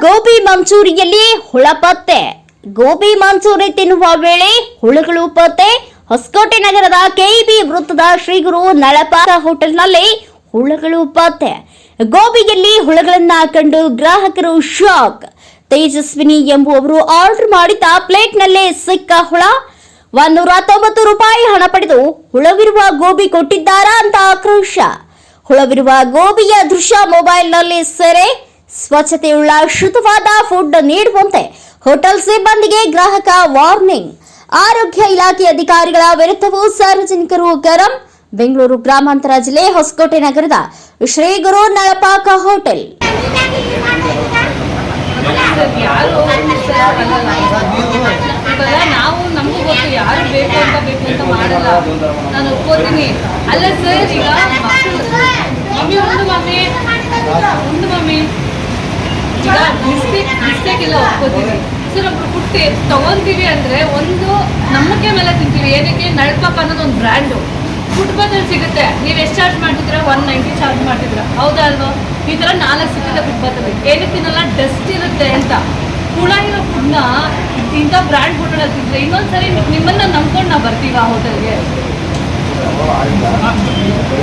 ಗೋಬಿ ಮಂಚೂರಿಯಲ್ಲಿ ಹುಳ ಪತ್ತೆ. ಗೋಬಿ ಮಂಚೂರಿ ತಿನ್ನುವ ವೇಳೆ ಹುಳುಗಳು ಪತ್ತೆ. ಹೊಸಕೋಟೆ ನಗರದ ಕೆಇಬಿ ವೃತ್ತದ ಶ್ರೀಗುರು ನಳಪಾರ ಹೋಟೆಲ್ನಲ್ಲಿ ಹುಳುಗಳು ಪತ್ತೆ. ಗೋಬಿಯಲ್ಲಿ ಹುಳುಗಳನ್ನ ಕಂಡು ಗ್ರಾಹಕರು ಶಾಕ್. ತೇಜಸ್ವಿನಿ ಎಂಬುವವರು ಆರ್ಡರ್ ಮಾಡಿದ ಪ್ಲೇಟ್ನಲ್ಲೇ ಸಿಕ್ಕ ಹುಳ. ಒಂದೂರ ತೊಂಬತ್ತು ರೂಪಾಯಿ ಹಣ ಪಡೆದು ಹುಳವಿರುವ ಗೋಬಿ ಕೊಟ್ಟಿದ್ದಾರಾ ಅಂತ ಆಕ್ರೋಶ. ಹುಳವಿರುವ ಗೋಬಿಯ ದೃಶ್ಯ ಮೊಬೈಲ್ನಲ್ಲಿ ಸೆರೆ. ಸ್ವಚ್ಛತೆಯುಳ್ಳ ಶುದ್ಧವಾದ ಫುಡ್ ನೀಡುವಂತೆ ಹೋಟೆಲ್ ಸಿಬ್ಬಂದಿಗೆ ಗ್ರಾಹಕ ವಾರ್ನಿಂಗ್. ಆರೋಗ್ಯ ಇಲಾಖೆ ಅಧಿಕಾರಿಗಳ ವಿರುದ್ಧವೂ ಸಾರ್ವಜನಿಕರು ಗರಂ. ಬೆಂಗಳೂರು ಗ್ರಾಮಾಂತರ ಜಿಲ್ಲೆ ಹೊಸಕೋಟೆ ನಗರದ ಶ್ರೀ ಗುರು ನಳಪಾಕ ಹೋಟೆಲ್. ಅಲ್ಲ ಸರ್, ಈಗ ಮಮ್ಮಿ ಮಮ್ಮಿ ಒಂದು ಮಮ್ಮಿ ಈಗ ಮಿಸ್ಟೇಕ್ ಒಪ್ಕೋತೀವಿ ಸರ್, ಒಬ್ರು ಹುಟ್ಟಿ ತಗೊಂತೀವಿ ಅಂದ್ರೆ ಒಂದು ನಂಬಿಕೆ ಮೇಲೆ ತಿಂತೀವಿ. ಏನಕ್ಕೆ? ನಳ್ಪಾಪ ಅನ್ನೋದು ಒಂದು ಬ್ರ್ಯಾಂಡು ಫುಟ್ಪಾತಲ್ಲಿ ಸಿಗುತ್ತೆ. ನೀವು ಎಷ್ಟು ಚಾರ್ಜ್ ಮಾಡ್ತಿದ್ದೀರಾ? ಒನ್ ನೈಂಟಿ ಚಾರ್ಜ್ ಮಾಡ್ತಿದ್ದೀರಾ. ಹೌದಾ ಅಲ್ವಾ? ಈ ಥರ ನಾಲ್ಕು ಸಿಗುತ್ತೆ ಫುಟ್ಪಾತಲ್ಲಿ ಏನಕ್ಕೆ ತಿನ್ನಲ್ಲ? ಡಸ್ಟ್ ಇರುತ್ತೆ ಅಂತ. ಹುಳ ಇರೋ ಫುಡ್ನ ಇಂಥ ಬ್ರ್ಯಾಂಡ್ ಫುಡ್ಗಳಲ್ಲಿ ತಿಂದ್ರೆ ಇನ್ನೊಂದ್ಸರಿ ನಿಮ್ಮನ್ನ ನಂಬ್ಕೊಂಡು ನಾವು ಬರ್ತೀವಿ ಆ ಹೋಟೆಲ್ಗೆ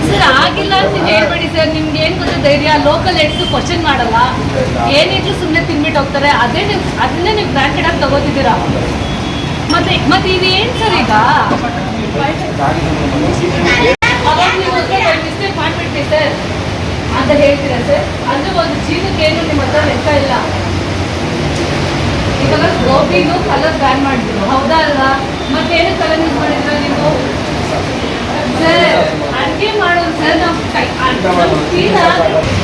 ಸರ್ ಆಗಿಲ್ಲ ಅಂತ ಸರ್ ನಿಮ್ಗೆ ಏನ್ ಗೊತ್ತ ಧೈರ್ಯ ಲೋಕಲ್ ಎಡ್ಸು ಕ್ವಶನ್ ಮಾಡಲ್ಲ. ಏನಿದ್ರು ಸುಮ್ಮನೆ ತಿನ್ಬಿಟ್ಟು ಹೋಗ್ತಾರೆ. ಅದೇ ನೀವು ಅದನ್ನೇ ನೀವು ಬ್ರಾಂಡೆಡ್ ಆಗಿ ತಗೋತಿದ್ದೀರಾ? ಮತ್ತೆ ಮತ್ತೆ ಇದೇನ್ ಸರ್ ಈಗ? ನೀವು ಮಿಸ್ಟೇಕ್ ಸರ್. ಅಂತ ಹೇಳ್ತೀರಾ ಸರ್? ಅಂದ್ರೆ ಒಂದು ಜೀವಕ್ಕೆ ಏನು ನಿಮ್ಮ ಹತ್ರ ಲೆಕ್ಕ ಇಲ್ಲ. ಇವಾಗ ಗೋಬಿನು ಕಲರ್ ಬ್ಯಾನ್ ಮಾಡಿದ್ರು ಹೌದಾ ಅಲ್ವಾ? ಮತ್ತೇನು ಕಲರ್ ಯೂಸ್ ಮಾಡಿದ್ರ ನೀವು? 知道吗？